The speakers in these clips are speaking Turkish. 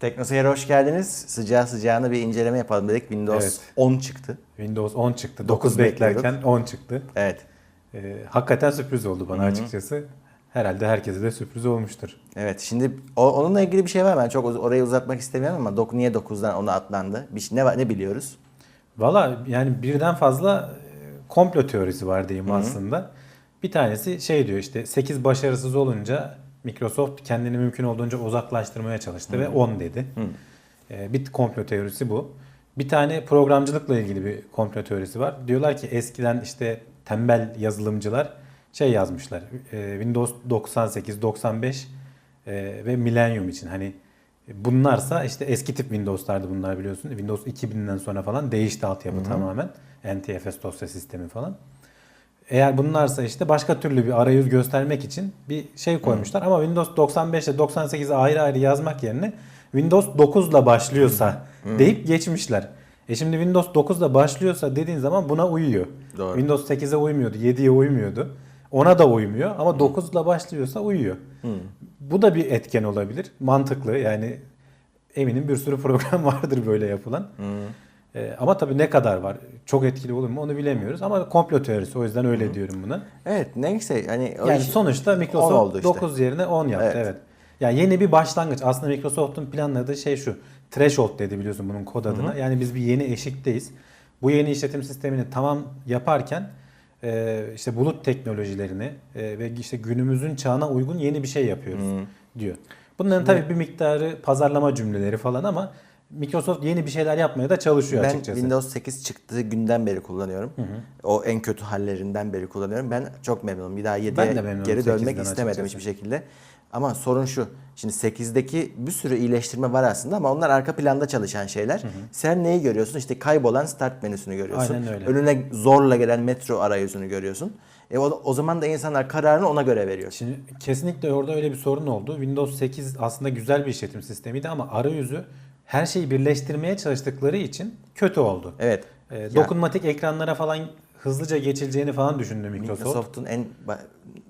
Teknoseyir'e hoş geldiniz. Sıcağı sıcağına bir inceleme yapalım dedik. Windows Evet. 10 çıktı. Windows 10 çıktı. Dokuz 9 beklerken 10 çıktı. Evet. Ee, hakikaten sürpriz oldu bana açıkçası. Herhalde herkese de sürpriz olmuştur. Evet. Şimdi o- onunla ilgili bir şey var. Ben çok orayı uzatmak istemiyorum ama dok niye 9'dan ona atlandı? Bir şey, ne var ne biliyoruz? Valla yani birden fazla e, komplo teorisi var diyeyim aslında. Bir tanesi şey diyor işte 8 başarısız olunca Microsoft kendini mümkün olduğunca uzaklaştırmaya çalıştı ve 10 dedi. Ee, bir komplo teorisi bu. Bir tane programcılıkla ilgili bir komplo teorisi var. Diyorlar ki eskiden işte tembel yazılımcılar şey yazmışlar. e, Windows 98, 95 e, ve Millennium için hani bunlarsa işte eski tip Windows'lardı bunlar biliyorsun. Windows 2000'den sonra falan değişti altyapı tamamen. NTFS dosya sistemi falan. Eğer bunlarsa işte başka türlü bir arayüz göstermek için bir şey koymuşlar. Ama Windows 95 ile 98'i ayrı ayrı yazmak yerine Windows 9 ile başlıyorsa deyip geçmişler. E şimdi Windows 9 ile başlıyorsa dediğin zaman buna uyuyor. Doğru. Windows 8'e uymuyordu, 7'ye uymuyordu. Ona da uymuyor ama 9 ile başlıyorsa uyuyor. Bu da bir etken olabilir. Mantıklı yani eminim bir sürü program vardır böyle yapılan. Ee, ama tabii ne kadar var? Çok etkili olur mu onu bilemiyoruz ama komplo teorisi o yüzden öyle diyorum buna. Evet. Neyse hani Yani iş- sonuçta 10 Microsoft oldu işte. 9 yerine 10 yaptı Evet. evet. Yani yeni bir başlangıç. Aslında Microsoft'un planladığı şey şu. Threshold dedi biliyorsun bunun kod adına. Yani biz bir yeni eşikteyiz. Bu yeni işletim sistemini tamam yaparken e, işte bulut teknolojilerini e, ve işte günümüzün çağına uygun yeni bir şey yapıyoruz diyor. Bunların tabii bir miktarı pazarlama cümleleri falan ama Microsoft yeni bir şeyler yapmaya da çalışıyor ben açıkçası. Windows 8 çıktığı günden beri kullanıyorum. O en kötü hallerinden beri kullanıyorum. Ben çok memnunum. Bir daha 7'ye Ben de memnunum geri dönmek 8'den istemedim açıkçası. hiçbir şekilde. Ama sorun şu. Şimdi 8'deki bir sürü iyileştirme var aslında ama onlar arka planda çalışan şeyler. Sen neyi görüyorsun? İşte kaybolan start menüsünü görüyorsun. Aynen öyle. Önüne zorla gelen metro arayüzünü görüyorsun. E o, o zaman da insanlar kararını ona göre veriyor. Şimdi kesinlikle orada öyle bir sorun oldu. Windows 8 aslında güzel bir işletim sistemiydi ama arayüzü her şeyi birleştirmeye çalıştıkları için kötü oldu. Evet. Ee, Ya- dokunmatik ekranlara falan hızlıca geçileceğini falan düşündü Microsoft. Microsoft'un en ba-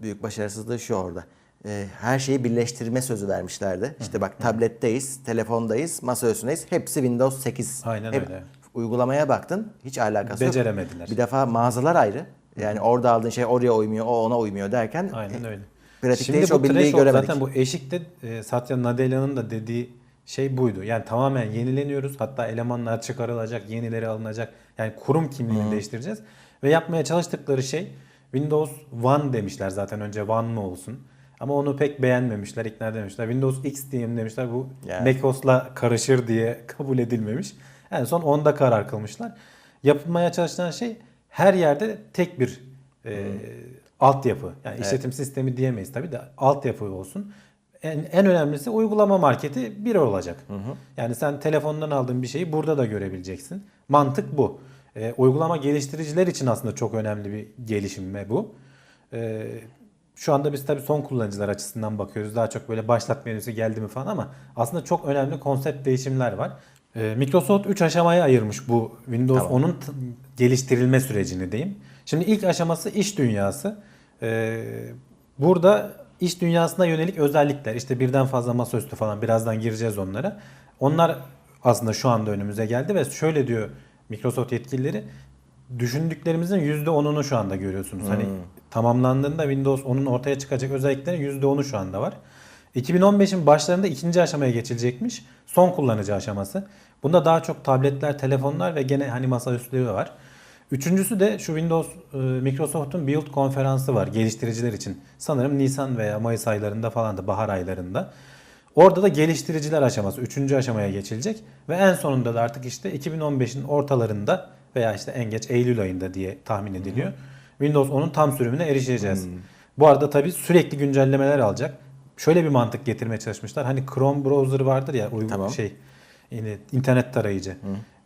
büyük başarısızlığı şu orada. Ee, her şeyi birleştirme sözü vermişlerdi. İşte bak tabletteyiz, telefondayız, masaüstündeyiz. Hepsi Windows 8. Aynen Hep öyle. Uygulamaya baktın, hiç alakası yok. Beceremediler. Bir defa mağazalar ayrı. Yani orada aldığın şey oraya uymuyor, o ona uymuyor derken Aynen öyle. pratikte Şimdi hiç o birliği göremedik. zaten bu eşikte e, Satya Nadella'nın da dediği şey buydu. Yani tamamen yenileniyoruz. Hatta elemanlar çıkarılacak, yenileri alınacak. Yani kurum kimliğini değiştireceğiz. Ve yapmaya çalıştıkları şey Windows One demişler zaten önce One mı olsun. Ama onu pek beğenmemişler, ikna edememişler. Windows X diyelim demişler. Bu Yani. macOS'la karışır diye kabul edilmemiş. En son onda karar kılmışlar. Yapılmaya çalışılan şey her yerde tek bir e, altyapı. Yani işletim sistemi diyemeyiz tabii de altyapı olsun. En, en önemlisi uygulama marketi bir olacak. Yani sen telefondan aldığın bir şeyi burada da görebileceksin. Mantık bu. E, uygulama geliştiriciler için aslında çok önemli bir gelişme bu. E, şu anda biz tabii son kullanıcılar açısından bakıyoruz. Daha çok böyle başlat menüsü geldi mi falan ama aslında çok önemli konsept değişimler var. Ee, Microsoft 3 aşamaya ayırmış bu Windows Tamam. 10'un t- geliştirilme sürecini diyeyim. Şimdi ilk aşaması iş dünyası. Ee, burada iş dünyasına yönelik özellikler işte birden fazla masaüstü falan birazdan gireceğiz onlara. Onlar aslında şu anda önümüze geldi ve şöyle diyor Microsoft yetkilileri düşündüklerimizin %10'unu şu anda görüyorsunuz. Hani tamamlandığında Windows 10'un ortaya çıkacak özelliklerin %10'u şu anda var. 2015'in başlarında ikinci aşamaya geçilecekmiş. Son kullanıcı aşaması. Bunda daha çok tabletler, telefonlar ve gene hani masaüstleri var. Üçüncüsü de şu Windows e, Microsoft'un Build konferansı var geliştiriciler için. Sanırım Nisan veya Mayıs aylarında falan da bahar aylarında. Orada da geliştiriciler aşaması, üçüncü aşamaya geçilecek. Ve en sonunda da artık işte 2015'in ortalarında veya işte en geç Eylül ayında diye tahmin ediliyor. Windows 10'un tam sürümüne erişeceğiz. Bu arada tabii sürekli güncellemeler alacak. Şöyle bir mantık getirmeye çalışmışlar. Hani Chrome browser vardır ya uygun Tamam. şey internet tarayıcı.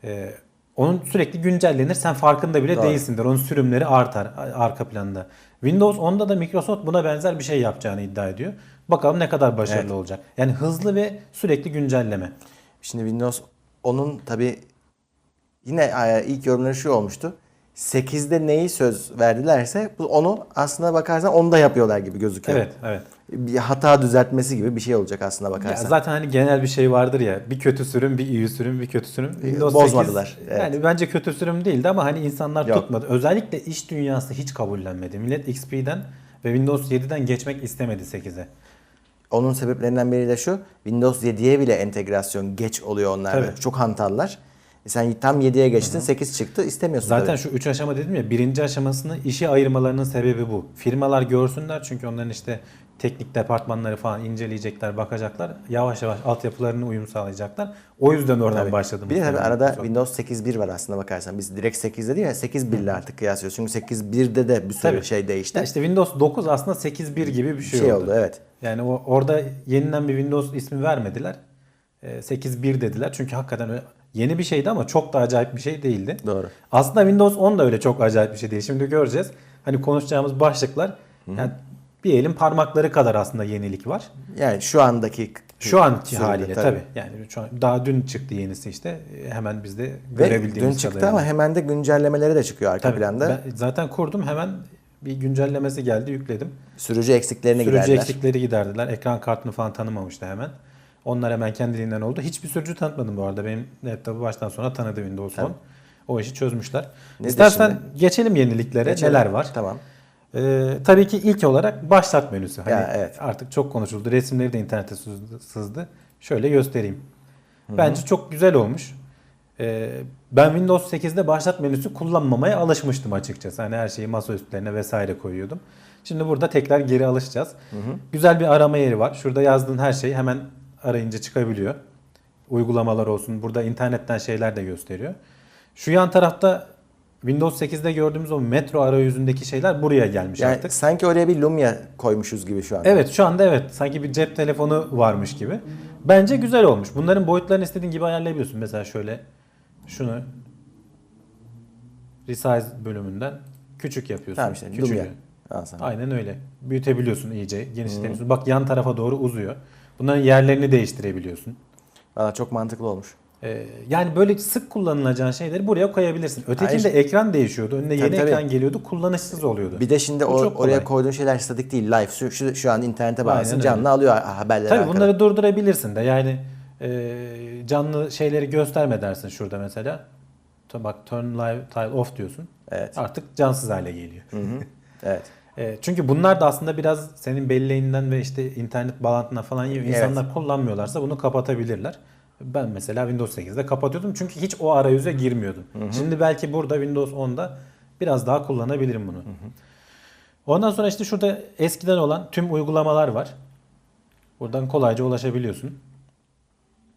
Ee, onun sürekli güncellenir. Sen farkında bile Doğru. değilsindir. Onun sürümleri artar arka planda. Windows 10'da da Microsoft buna benzer bir şey yapacağını iddia ediyor. Bakalım ne kadar başarılı Evet. olacak. Yani hızlı ve sürekli güncelleme. Şimdi Windows 10'un tabi yine e, ilk yorumları şu olmuştu. 8'de neyi söz verdilerse onu aslına bakarsan onu da yapıyorlar gibi gözüküyor. Evet, evet. Bir hata düzeltmesi gibi bir şey olacak aslına Ya bakarsan. zaten hani genel bir şey vardır ya. Bir kötü sürüm, bir iyi sürüm, bir kötü sürüm. Windows bozmadılar, 8, evet. Yani bence kötü sürüm değildi ama hani insanlar Yok. tutmadı. Özellikle iş dünyası hiç kabullenmedi. Millet XP'den ve Windows 7'den geçmek istemedi 8'e. Onun sebeplerinden biri de şu. Windows 7'ye bile entegrasyon geç oluyor onlarda. Tabii. Çok hantallar. E sen tam 7'ye geçtin 8 çıktı istemiyorsun Zaten tabii. şu 3 aşama dedim ya birinci aşamasını işe ayırmalarının sebebi bu. Firmalar görsünler çünkü onların işte teknik departmanları falan inceleyecekler, bakacaklar. Yavaş yavaş altyapılarına uyum sağlayacaklar. O yüzden oradan Tabii. başladım. Bir de tabii arada Microsoft. Windows 8.1 var aslında bakarsan. Biz direkt 8'de değil ya 8.1 ile artık kıyaslıyoruz. Çünkü 8.1'de de bir sürü Tabii. şey değişti. Ya işte Windows 9 aslında 8.1 gibi bir şey, şey oldu. oldu evet. Yani o, orada yeniden bir Windows ismi vermediler. Ee, 8.1 dediler. Çünkü hakikaten öyle yeni bir şeydi ama çok da acayip bir şey değildi. Doğru. Aslında Windows 10 da öyle çok acayip bir şey değil. Şimdi göreceğiz. Hani konuşacağımız başlıklar yani bir elin parmakları kadar aslında yenilik var. Yani şu andaki Şu anki haliyle tabii. Yani şu an daha dün çıktı yenisi işte. Hemen biz de Ve görebildiğimiz dün çıktı kadarıyla. ama hemen de güncellemeleri de çıkıyor arka Tabii. planda. Ben zaten kurdum hemen bir güncellemesi geldi yükledim. Sürücü eksiklerini Sürücü giderdiler. eksikleri giderdiler. Ekran kartını falan tanımamıştı hemen. Onlar hemen kendiliğinden oldu. Hiçbir sürücü tanıtmadım bu arada. Benim laptopu baştan sona tanıdı Windows 10. O işi çözmüşler. Nedir İstersen geçelim yeniliklere. Geçelim. Neler var? Tamam. Ee, tabii ki ilk olarak başlat menüsü. Hani Ya, evet. Artık çok konuşuldu. Resimleri de internete sızdı. Şöyle göstereyim. Bence çok güzel olmuş. Ee, ben Windows 8'de başlat menüsü kullanmamaya alışmıştım açıkçası. Hani her şeyi masa üstlerine vesaire koyuyordum. Şimdi burada tekrar geri alışacağız. Güzel bir arama yeri var. Şurada yazdığın her şey hemen arayınca çıkabiliyor. Uygulamalar olsun. Burada internetten şeyler de gösteriyor. Şu yan tarafta Windows 8'de gördüğümüz o metro arayüzündeki şeyler buraya gelmiş Yani artık. sanki oraya bir Lumia koymuşuz gibi şu an. Evet şu anda evet. Sanki bir cep telefonu varmış gibi. Bence güzel olmuş. Bunların boyutlarını istediğin gibi ayarlayabiliyorsun. Mesela şöyle şunu resize bölümünden küçük yapıyorsun. Tamam işte Küçülüyor. Lumia. Aynen öyle. Büyütebiliyorsun iyice, genişletebiliyorsun. Bak yan tarafa doğru uzuyor. Bunların yerlerini değiştirebiliyorsun. Valla çok mantıklı olmuş. Ee, yani böyle sık kullanılacağın şeyleri buraya koyabilirsin. Ötekinde Hayır. ekran değişiyordu. Önüne Tabii, yeni tabii. ekran geliyordu. Kullanışsız oluyordu. Bir de şimdi o, kolay. oraya koyduğun şeyler statik değil. Live. Şu, şu, şu an internete bağlısın. öyle. Canlı alıyor haberleri. Tabii arkada. bunları durdurabilirsin de. Yani e, canlı şeyleri gösterme dersin şurada mesela. Bak turn live tile off diyorsun. Evet. Artık cansız hale geliyor. Evet. E, çünkü bunlar da aslında biraz senin belleğinden ve işte internet bağlantına falan. Evet. İnsanlar kullanmıyorlarsa bunu kapatabilirler. Ben mesela Windows 8'de kapatıyordum çünkü hiç o arayüze girmiyordum. Şimdi belki burada Windows 10'da biraz daha kullanabilirim bunu. Ondan sonra işte şurada eskiden olan tüm uygulamalar var. Buradan kolayca ulaşabiliyorsun.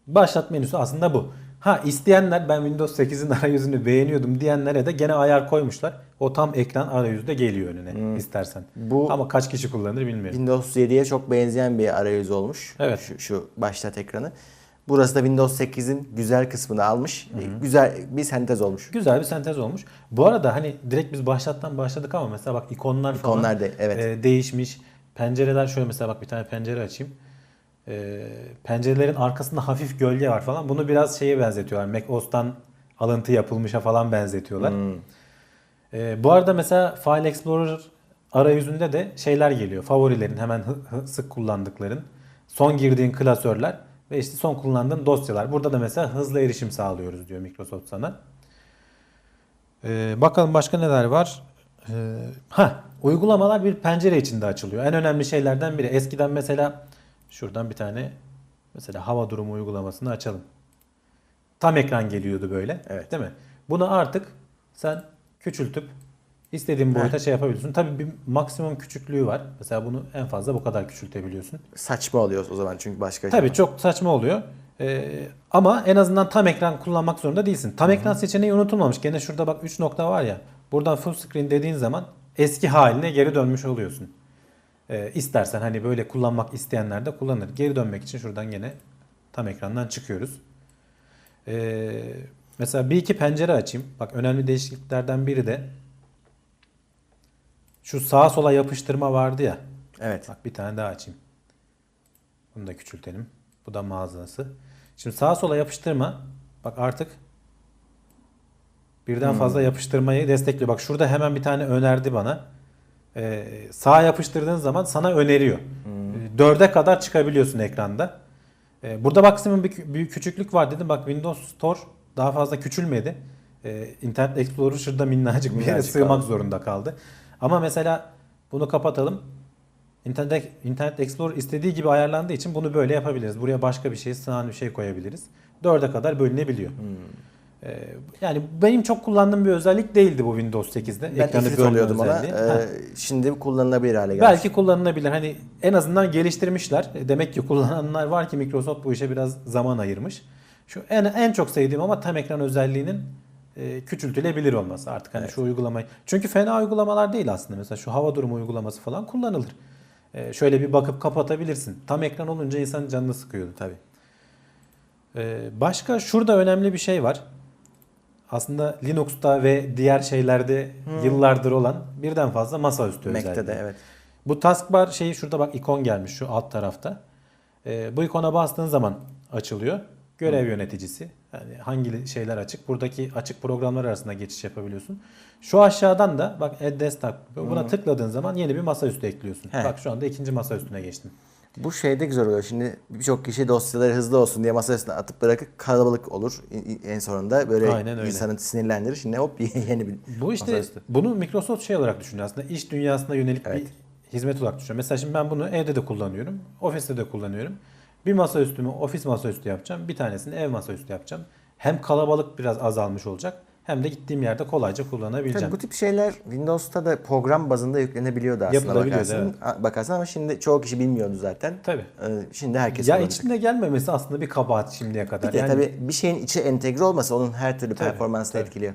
Başlat menüsü aslında bu. Ha isteyenler ben Windows 8'in arayüzünü beğeniyordum diyenlere de gene ayar koymuşlar. O tam ekran arayüzde geliyor önüne istersen. Bu- Ama kaç kişi kullanır bilmiyorum. Windows 7'ye çok benzeyen bir arayüz olmuş. Evet. Şu, şu başlat ekranı. Burası da Windows 8'in güzel kısmını almış. Güzel bir sentez olmuş. Güzel bir sentez olmuş. Bu arada hani direkt biz başlattan başladık ama mesela bak ikonlar falan İkonlar da- evet. e, değişmiş. Pencereler şöyle mesela bak bir tane pencere açayım. E, pencerelerin arkasında hafif gölge var falan. Bunu biraz şeye benzetiyorlar. Mac OS'tan alıntı yapılmışa falan benzetiyorlar. E, bu arada mesela File Explorer arayüzünde de şeyler geliyor. Favorilerin hemen hı- hı- sık kullandıkların. Son girdiğin klasörler ve işte son kullandığın dosyalar. Burada da mesela hızlı erişim sağlıyoruz diyor Microsoft sana. Ee, bakalım başka neler var. Ee, ha, uygulamalar bir pencere içinde açılıyor. En önemli şeylerden biri. Eskiden mesela şuradan bir tane mesela hava durumu uygulamasını açalım. Tam ekran geliyordu böyle. Evet. Değil mi? Bunu artık sen küçültüp istediğin boyuta şey yapabiliyorsun. Tabii bir maksimum küçüklüğü var. Mesela bunu en fazla bu kadar küçültebiliyorsun. Saçma oluyor o zaman çünkü başka Tabii çok saçma oluyor. Ee, ama en azından tam ekran kullanmak zorunda değilsin. Tam ekran seçeneği unutulmamış. Gene şurada bak 3 nokta var ya. Buradan full screen dediğin zaman eski haline geri dönmüş oluyorsun. Ee, istersen hani böyle kullanmak isteyenler de kullanır. Geri dönmek için şuradan gene tam ekrandan çıkıyoruz. Ee, mesela bir iki pencere açayım. Bak önemli değişikliklerden biri de şu sağa sola yapıştırma vardı ya. Evet. Bak bir tane daha açayım. Bunu da küçültelim. Bu da mağazası. Şimdi sağa sola yapıştırma. Bak artık birden fazla yapıştırmayı destekliyor. Bak şurada hemen bir tane önerdi bana. Ee, sağa yapıştırdığın zaman sana öneriyor. Ee, Dörde kadar çıkabiliyorsun ekranda. Ee, burada maksimum bir, bir küçüklük var dedim. Bak Windows Store daha fazla küçülmedi. Ee, Internet Explorer şurada minnacık bir yere Minnacık sığmak kaldı. zorunda kaldı. Ama mesela bunu kapatalım. İnternet, Internet Explorer istediği gibi ayarlandığı için bunu böyle yapabiliriz. Buraya başka bir şey, sığan bir şey koyabiliriz. Dörde kadar bölünebiliyor. Hmm. Ee, yani benim çok kullandığım bir özellik değildi bu Windows 8'de. Ben Ekranı ifrit oluyordum ona. Ee, şimdi kullanılabilir hale geldi. Belki kullanılabilir. Hani en azından geliştirmişler. E, Demek ki kullananlar var ki Microsoft bu işe biraz zaman ayırmış. Şu en en çok sevdiğim ama tam ekran özelliğinin e, küçültülebilir olması artık hani Evet. şu uygulamayı. Çünkü fena uygulamalar değil aslında. Mesela şu hava durumu uygulaması falan kullanılır. E, şöyle bir bakıp kapatabilirsin. Tam ekran olunca insanın canını sıkıyordu. Tabii. Ee, başka şurada önemli bir şey var. Aslında Linux'ta ve diğer şeylerde yıllardır olan birden fazla masaüstü Mac'te özelliği. de evet. Bu taskbar şeyi şurada bak ikon gelmiş şu alt tarafta. Ee, bu ikona bastığın zaman açılıyor. Görev yöneticisi. Yani hangi şeyler açık? Buradaki açık programlar arasında geçiş yapabiliyorsun. Şu aşağıdan da bak Add Desktop. Buna tıkladığın zaman yeni bir masaüstü ekliyorsun. He. Bak şu anda ikinci masaüstüne geçtim. Bu şeyde güzel oluyor. Şimdi birçok kişi dosyaları hızlı olsun diye masa üstüne atıp bırakıp kalabalık olur. En sonunda böyle Aynen öyle. insanı sinirlendirir. Şimdi hop yeni bir Bu işte masaüstü. bunu Microsoft şey olarak düşünüyor aslında iş dünyasına yönelik Evet. bir hizmet olarak düşünüyor. Mesela şimdi ben bunu evde de kullanıyorum, ofiste de kullanıyorum. Bir masaüstümü ofis masaüstü yapacağım, bir tanesini ev masaüstü yapacağım. Hem kalabalık biraz azalmış olacak hem de gittiğim yerde kolayca kullanabileceğim. Tabii bu tip şeyler Windows'ta da program bazında yüklenebiliyordu aslında bakarsın. A- Bakarsan ama şimdi çoğu kişi bilmiyordu zaten. Tabii. Ee, Şimdi herkes Ya kullanacak. içinde gelmemesi aslında bir kabahat şimdiye kadar. Bir de Yani, tabii bir şeyin içi entegre olması onun her türlü Tabii, performansını tabii. etkiliyor.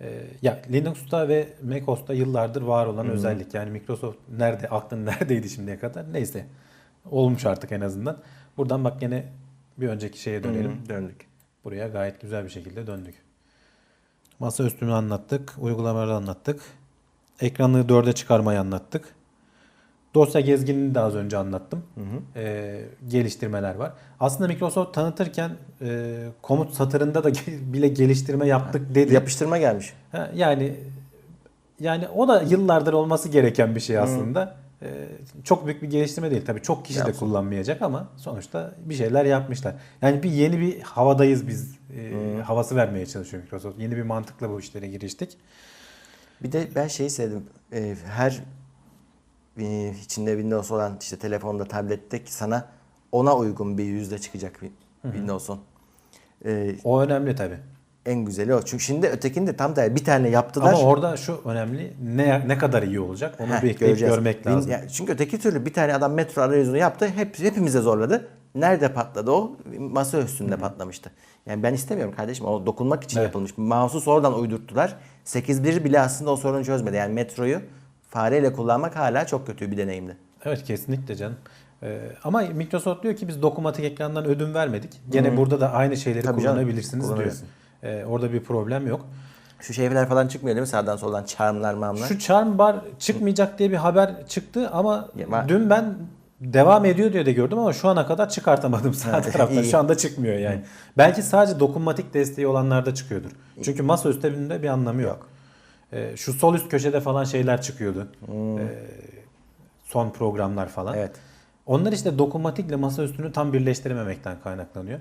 e, ya Linux'ta ve macOS'ta yıllardır var olan özellik. Yani Microsoft nerede, aklın neredeydi şimdiye kadar? Neyse. Olmuş artık en azından. Buradan bak gene bir önceki şeye dönelim. Hı, Döndük. Buraya gayet güzel bir şekilde döndük. Masa üstünü anlattık. Uygulamaları anlattık. Ekranı dörde çıkarmayı anlattık. Dosya gezginini de az önce anlattım. Ee, geliştirmeler var. Aslında Microsoft tanıtırken e, komut satırında da bile geliştirme yaptık dedi. Yapıştırma gelmiş. Ha, yani yani o da yıllardır olması gereken bir şey aslında. Ee, çok büyük bir geliştirme değil. Tabii çok kişi de Yapsın. kullanmayacak ama sonuçta bir şeyler yapmışlar. Yani bir yeni bir havadayız biz. e, havası vermeye çalışıyor Microsoft. Yeni bir mantıkla bu işlere giriştik. Bir de ben şeyi sevdim. Ee, her e, içinde Windows olan işte telefonda, tablette ki sana ona uygun bir yüzde çıkacak Win- Windows'un. Ee, O önemli tabii. En güzeli o. Çünkü şimdi ötekini de tam tersi bir tane yaptılar. Ama orada şu önemli. Ne ne kadar iyi olacak onu Heh, bekleyip göreceğiz. görmek lazım. ya çünkü öteki türlü bir tane adam metro arayüzünü yaptı. Hep hepimize zorladı. Nerede patladı o? Masa üstünde patlamıştı. Yani ben istemiyorum kardeşim. O dokunmak için Evet. yapılmış. Mouse'u sonradan uydurttular. 8.1 bile aslında o sorunu çözmedi. Yani metroyu fareyle kullanmak hala çok kötü bir deneyimdi. Evet kesinlikle canım. Ee, ama Microsoft diyor ki biz dokunmatik ekrandan ödün vermedik. Gene burada da aynı şeyleri Tabii canım, kullanabilirsiniz diyor. Ee, orada bir problem yok. Şu şeyler falan çıkmıyor değil mi? Sağdan soldan charmlar mamlar. Şu Charm Bar çıkmayacak diye bir haber çıktı ama Ya dün ben devam ediyor diye de gördüm ama şu ana kadar çıkartamadım sağ taraftan. Şu anda çıkmıyor yani. Belki sadece dokunmatik desteği olanlarda çıkıyordur. Çünkü masa üstünde bir anlamı yok. Ee, şu sol üst köşede falan şeyler çıkıyordu. Ee, son programlar falan. Evet. Onlar işte dokunmatikle masa üstünü tam birleştirememekten kaynaklanıyor.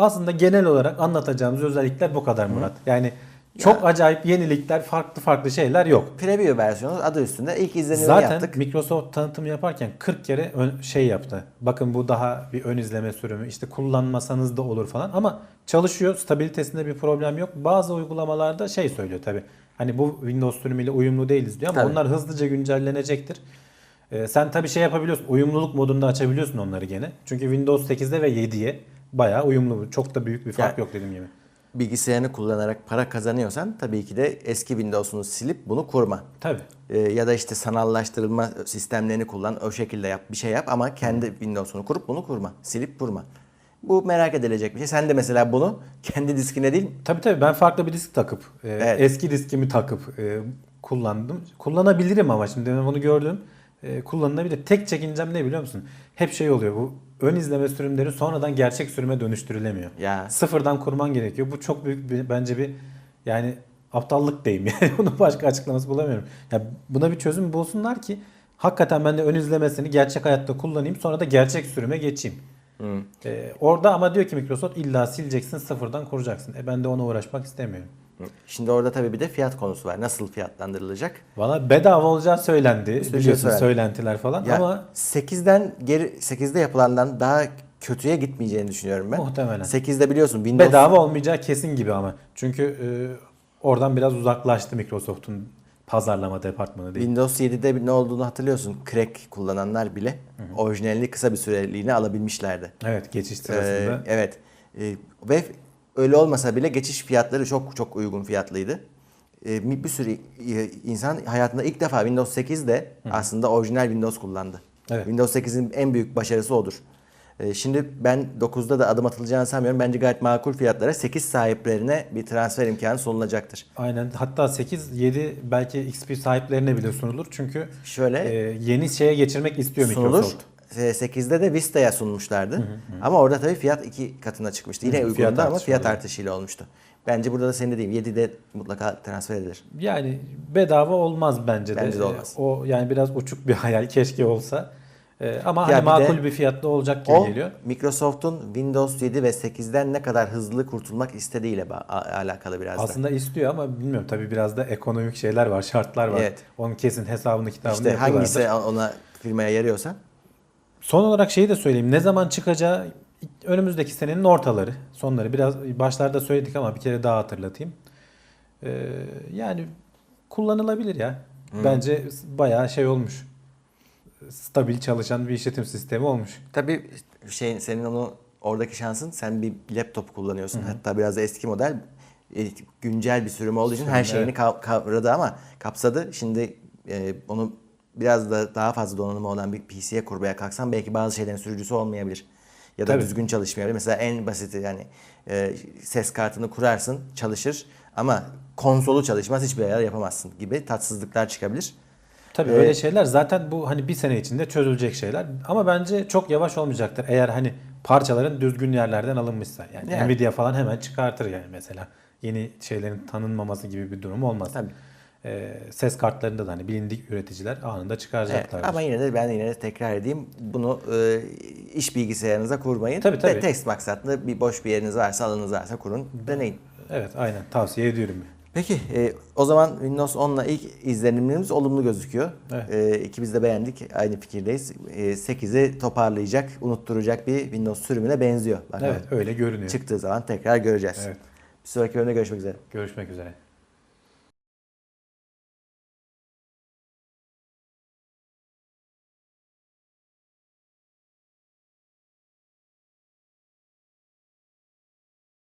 Aslında genel olarak anlatacağımız özellikler bu kadar Murat. Yani çok acayip yenilikler, farklı farklı şeyler yok. Preview versiyonu adı üstünde. İlk izlenimi Zaten yaptık. Microsoft tanıtım yaparken 40 kere ön- şey yaptı. Bakın bu daha bir ön izleme sürümü. İşte kullanmasanız da olur falan ama çalışıyor. Stabilitesinde bir problem yok. Bazı uygulamalarda şey söylüyor tabi. Hani bu Windows sürümüyle uyumlu değiliz diyor ama Tabii. onlar hızlıca güncellenecektir. Ee, sen tabi şey yapabiliyorsun. Uyumluluk modunda açabiliyorsun onları gene. Çünkü Windows 8'de ve 7'ye bayağı uyumlu. Çok da büyük bir fark Ya- yok dediğim gibi. Bilgisayarını kullanarak para kazanıyorsan tabii ki de eski Windows'unu silip bunu kurma. Tabi. Ee, ya da işte sanallaştırılma sistemlerini kullan, o şekilde yap, bir şey yap ama kendi Windows'unu kurup bunu kurma, silip kurma. Bu merak edilecek bir şey. Sen de mesela bunu kendi diskine değil, Tabii tabii ben farklı bir disk takıp e, Evet. eski diskimi takıp e, kullandım. Kullanabilirim ama şimdi ben bunu gördüm. E, kullanılabilir. Tek çekincem ne biliyor musun? Hep şey oluyor bu ön izleme sürümleri sonradan gerçek sürüme dönüştürülemiyor. Ya. Sıfırdan kurman gerekiyor. Bu çok büyük bir, bence bir yani aptallık diyeyim yani. Bunun başka açıklaması bulamıyorum. Ya buna bir çözüm bulsunlar ki hakikaten ben de ön izlemesini gerçek hayatta kullanayım sonra da gerçek sürüme geçeyim. Ee, orada ama diyor ki Microsoft illa sileceksin sıfırdan kuracaksın. E ben de ona uğraşmak istemiyorum. Şimdi orada tabii bir de fiyat konusu var. Nasıl fiyatlandırılacak? Valla bedava olacağı söylendi. Sürü şey Biliyorsun söylendi. söylentiler falan Ya ama 8'den geri 8'de yapılandan daha kötüye gitmeyeceğini düşünüyorum ben. Muhtemelen. 8'de biliyorsun Windows bedava olmayacağı kesin gibi ama. Çünkü e, oradan biraz uzaklaştı Microsoft'un pazarlama departmanı değil. Windows 7'de ne olduğunu hatırlıyorsun. Crack kullananlar bile orijinalini kısa bir süreliğine alabilmişlerdi. Evet geçiş Ee, sırasında. evet. Ee, ve öyle olmasa bile geçiş fiyatları çok çok uygun fiyatlıydı. Ee, bir sürü e, insan hayatında ilk defa Windows 8'de aslında orijinal Windows kullandı. Evet. Windows 8'in en büyük başarısı odur. Ee, Şimdi ben 9'da da adım atılacağını sanmıyorum. Bence gayet makul fiyatlara 8 sahiplerine bir transfer imkanı sunulacaktır. Aynen. Hatta 8, 7 belki XP sahiplerine bile sunulur. Çünkü Şöyle e, yeni şeye geçirmek istiyor sunulur. Microsoft. Ee, 8'de de Vista'ya sunmuşlardı. Ama orada tabii fiyat iki katına çıkmıştı. Yine Hı, uygundu fiyat ama fiyat artışıyla olmuştu. Bence burada da senin dediğin 7'de mutlaka transfer edilir. Yani bedava olmaz bence. Bence de olmaz. O yani biraz uçuk bir hayal keşke olsa. E, ama Ya hani bir makul de bir fiyatlı olacak gibi O geliyor. Microsoft'un Windows 7 ve 8'den ne kadar hızlı kurtulmak istediğiyle alakalı biraz da. Aslında istiyor ama bilmiyorum tabii biraz da ekonomik şeyler var, şartlar var. Evet. Onun kesin hesabını kitabını İşte hangisi ona firmaya yarıyorsa. Son olarak şeyi de söyleyeyim. Ne zaman çıkacağı önümüzdeki senenin ortaları, sonları. Biraz başlarda söyledik ama bir kere daha hatırlatayım. Ee, yani kullanılabilir ya. Bence bayağı şey olmuş. Stabil çalışan bir işletim sistemi olmuş. Tabii şey senin onu oradaki şansın sen bir laptop kullanıyorsun. Hatta biraz da eski model e, güncel bir sürüm olduğu için her şeyini kav- kavradı ama kapsadı. Şimdi e, onu biraz da daha fazla donanımı olan bir PC'ye kurmaya kalksan belki bazı şeylerin sürücüsü olmayabilir. Ya da Tabii. düzgün çalışmayabilir. Mesela en basiti yani e, ses kartını kurarsın çalışır ama konsolu çalışmaz hiçbir ayar yapamazsın gibi tatsızlıklar çıkabilir. Tabii Ee, öyle şeyler zaten bu hani bir sene içinde çözülecek şeyler. Ama bence çok yavaş olmayacaktır. Eğer hani parçaların düzgün yerlerden alınmışsa. Yani, Yani. Nvidia falan hemen çıkartır yani mesela. Yeni şeylerin tanınmaması gibi bir durum olmaz. Tabii. Ee, ses kartlarında da hani bilindik üreticiler anında Evet, çıkaracaklar. ama yine de ben yine de tekrar edeyim. Bunu e, iş bilgisayarınıza kurmayın. Tabii, tabii. Ve test maksatlı bir boş bir yeriniz varsa, alanınız varsa kurun, deneyin. Evet aynen tavsiye ediyorum. Peki e, o zaman Windows 10'la ilk izlenimlerimiz olumlu gözüküyor. Evet. E, ikimiz de beğendik. Aynı fikirdeyiz. E, 8'i toparlayacak, unutturacak bir Windows sürümüne benziyor. Bakalım. Evet öyle görünüyor. Çıktığı zaman tekrar göreceğiz. Evet. Bir sonraki bölümde görüşmek üzere. Görüşmek üzere.